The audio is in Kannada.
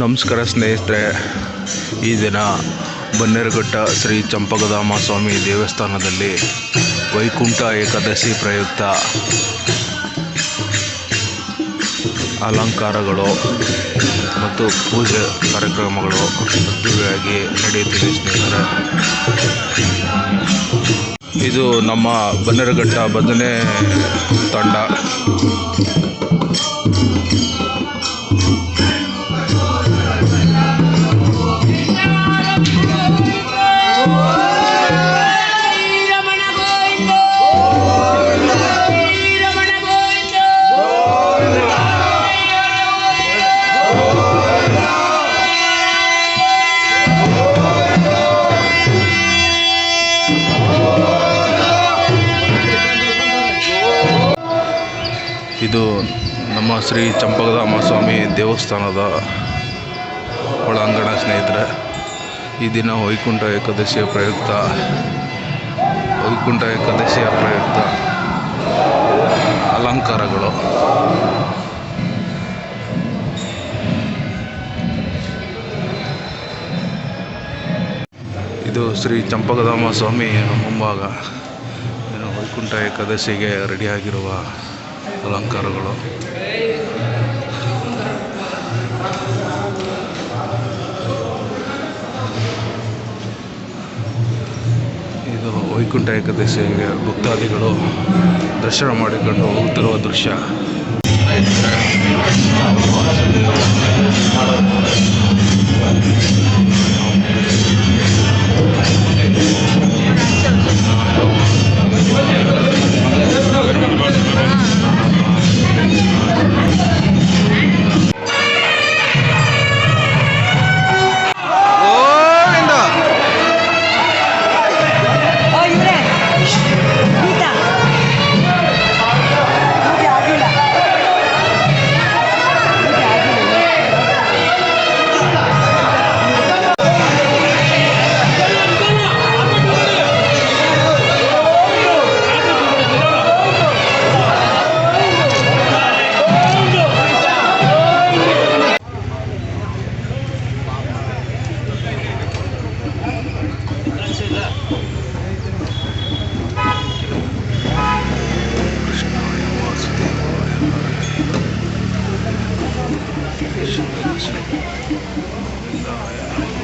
ನಮಸ್ಕಾರ ಸ್ನೇಹಿತರೆ, ಈ ದಿನ ಬನ್ನೇರುಘಟ್ಟ ಶ್ರೀ ಚಂಪಕಧಾಮ ಸ್ವಾಮಿ ದೇವಸ್ಥಾನದಲ್ಲಿ ವೈಕುಂಠ ಏಕಾದಶಿ ಪ್ರಯುಕ್ತ ಅಲಂಕಾರಗಳು ಮತ್ತು ಪೂಜೆ ಕಾರ್ಯಕ್ರಮಗಳು ಅದ್ದೂರಿಯಾಗಿ ನಡೆಯುತ್ತಿವೆ ಸ್ನೇಹಿತರೆ. ಇದು ನಮ್ಮ ಬನ್ನೇರುಘಟ್ಟ ಬದನೆ ತಂಡ. ಇದು ನಮ್ಮ ಶ್ರೀ ಚಂಪಕಧಾಮ ಸ್ವಾಮಿ ದೇವಸ್ಥಾನದ ಒಳಾಂಗಣ ಸ್ನೇಹಿತರೆ, ಈ ದಿನ ವೈಕುಂಠ ಏಕಾದಶಿಯ ಪ್ರಯುಕ್ತ, ವೈಕುಂಠ ಏಕಾದಶಿಯ ಪ್ರಯುಕ್ತ ಅಲಂಕಾರಗಳು. ಇದು ಶ್ರೀ ಚಂಪಕಧಾಮ ಸ್ವಾಮಿ ಮುಂಭಾಗ ವೈಕುಂಠ ಏಕಾದಶಿಗೆ ರೆಡಿಯಾಗಿರುವ ಅಲಂಕಾರಗಳು. ಇದು ವೈಕುಂಠ ಏಕಾದಶಿಗೆ ಭಕ್ತಾದಿಗಳು ದರ್ಶನ ಮಾಡಿಕೊಂಡು ಹೋಗುತ್ತಿರುವ ದೃಶ್ಯ. Thank you.